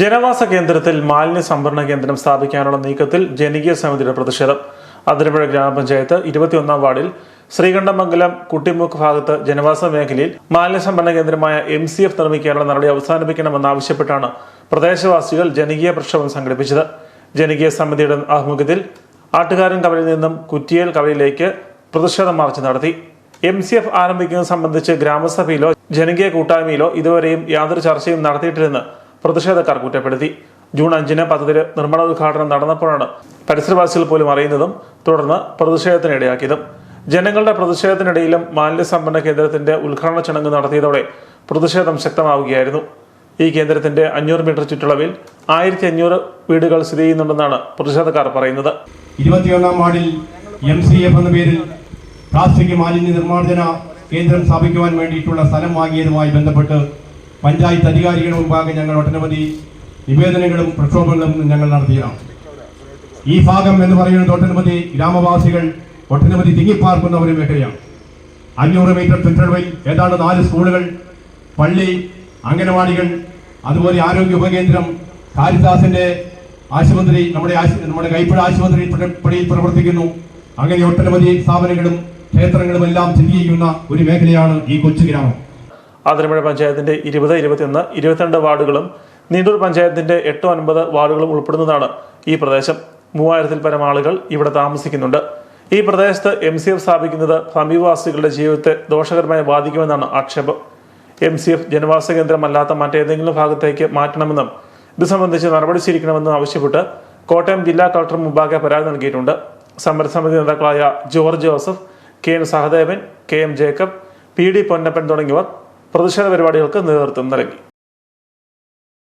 ജനവാസ കേന്ദ്രത്തിൽ മാലിന്യ സംഭരണ കേന്ദ്രം സ്ഥാപിക്കാനുള്ള നീക്കത്തിൽ ജനകീയ സമിതിയുടെ പ്രതിഷേധം. അതിരപ്പുഴ ഗ്രാമപഞ്ചായത്ത് ഇരുപത്തിയൊന്നാം വാർഡിൽ ശ്രീകണ്ഠമംഗലം കുട്ടിമുക്ക് ഭാഗത്ത് ജനവാസ മേഖലയിൽ മാലിന്യ സംഭരണ കേന്ദ്രമായ എം സി എഫ് നിർമ്മിക്കാനുള്ള നടപടി അവസാനിപ്പിക്കണമെന്നാവശ്യപ്പെട്ടാണ് പ്രദേശവാസികൾ ജനകീയ പ്രക്ഷോഭം സംഘടിപ്പിച്ചത്. ജനകീയ സമിതിയുടെ ആഭിമുഖ്യത്തിൽ ആട്ടുകാരൻ കവലിൽ നിന്നും കുറ്റിയേൽ കവലിലേക്ക് പ്രതിഷേധ മാർച്ച് നടത്തി. എം സി എഫ് ആരംഭിക്കുന്നത് സംബന്ധിച്ച് ഗ്രാമസഭയിലോ ജനകീയ കൂട്ടായ്മയിലോ ഇതുവരെയും യാതൊരു ചർച്ചയും നടത്തിയിട്ടില്ലെന്ന് പ്രതിഷേധക്കാർ കുറ്റപ്പെടുത്തി. ജൂൺ അഞ്ചിന് പദ്ധതിയുടെ നിർമ്മാണോദ്ഘാടനം നടന്നപ്പോഴാണ് പരിസരവാസികൾ പോലും അറിയുന്നതും തുടർന്ന് പ്രതിഷേധത്തിനിടയാക്കിയതും ജനങ്ങളുടെ പ്രതിഷേധത്തിനിടയിലും മാലിന്യ സംഭരണ കേന്ദ്രത്തിന്റെ ഉദ്ഘാടന ചടങ്ങ് നടത്തിയതോടെ പ്രതിഷേധം ശക്തമാവുകയായിരുന്നു. ഈ കേന്ദ്രത്തിന്റെ അഞ്ഞൂറ് മീറ്റർ ചുറ്റളവിൽ ആയിരത്തി അഞ്ഞൂറ് വീടുകൾ സ്ഥിതി ചെയ്യുന്നുണ്ടെന്നാണ് പ്രതിഷേധക്കാർ പറയുന്നത്. എന്ന പേരിൽ പ്ലാസ്റ്റിക് മാലിന്യ നിർമ്മാർജന കേന്ദ്രം സ്ഥാപിക്കുവാൻ വേണ്ടിയിട്ടുള്ള സ്ഥലം വാങ്ങിയതുമായി ബന്ധപ്പെട്ട് പഞ്ചായത്ത് അധികാരികളുടെ മുമ്പാകെ ഞങ്ങൾ ഒട്ടനവധി നിവേദനങ്ങളും പ്രക്ഷോഭങ്ങളും ഞങ്ങൾ നടത്തിയതാണ്. ഈ ഭാഗം എന്ന് പറയുന്നത് ഒട്ടനവധി ഗ്രാമവാസികൾ ഒട്ടനവധി തിങ്ങിപ്പാർക്കുന്ന ഒരു മേഖലയാണ് അഞ്ഞൂറ് മീറ്റർ ചുറ്റളവിൽ ഏതാണ്ട് നാല് സ്കൂളുകൾ പള്ളി അംഗനവാടികൾ അതുപോലെ ആരോഗ്യ ഉപകേന്ദ്രം കാരിദാസിന്റെ ആശുപത്രി നമ്മുടെ നമ്മുടെ കൈപ്പുഴ ആശുപത്രി പ്രവർത്തിക്കുന്നു. അങ്ങനെ ഒട്ടനവധി സ്ഥാപനങ്ങളും ക്ഷേത്രങ്ങളും എല്ലാം സ്ഥിതി ചെയ്യുന്ന ഒരു മേഖലയാണ് ഈ കൊച്ചു ഗ്രാമം. ആതിരമ്പുഴ പഞ്ചായത്തിന്റെ ഇരുപത് ഇരുപത്തിയൊന്ന് ഇരുപത്തിരണ്ട് വാർഡുകളും നീണ്ടൂർ പഞ്ചായത്തിന്റെ എട്ട് ഒൻപത് വാർഡുകളും ഉൾപ്പെടുന്നതാണ് ഈ പ്രദേശം. മൂവായിരത്തിൽ പരം ആളുകൾ ഇവിടെ താമസിക്കുന്നുണ്ട്. ഈ പ്രദേശത്ത് എം സി എഫ് സ്ഥാപിക്കുന്നത് സമീപവാസികളുടെ ജീവിതത്തെ ദോഷകരമായി ബാധിക്കുമെന്നാണ് ആക്ഷേപം. എം സി എഫ് ജനവാസ കേന്ദ്രമല്ലാത്ത മറ്റേതെങ്കിലും ഭാഗത്തേക്ക് മാറ്റണമെന്നും ഇത് സംബന്ധിച്ച് നടപടി സ്വീകരിക്കണമെന്നും ആവശ്യപ്പെട്ട് കോട്ടയം ജില്ലാ കളക്ടർ മുമ്പാകെ പരാതി നൽകിയിട്ടുണ്ട്. സമരസമിതി നേതാക്കളായ George Joseph K N Sahadevan K M Jacob P D Ponnappan തുടങ്ങിയവർ പ്രതിഷേധ പരിപാടികൾക്ക് നേതൃത്വം നൽകി.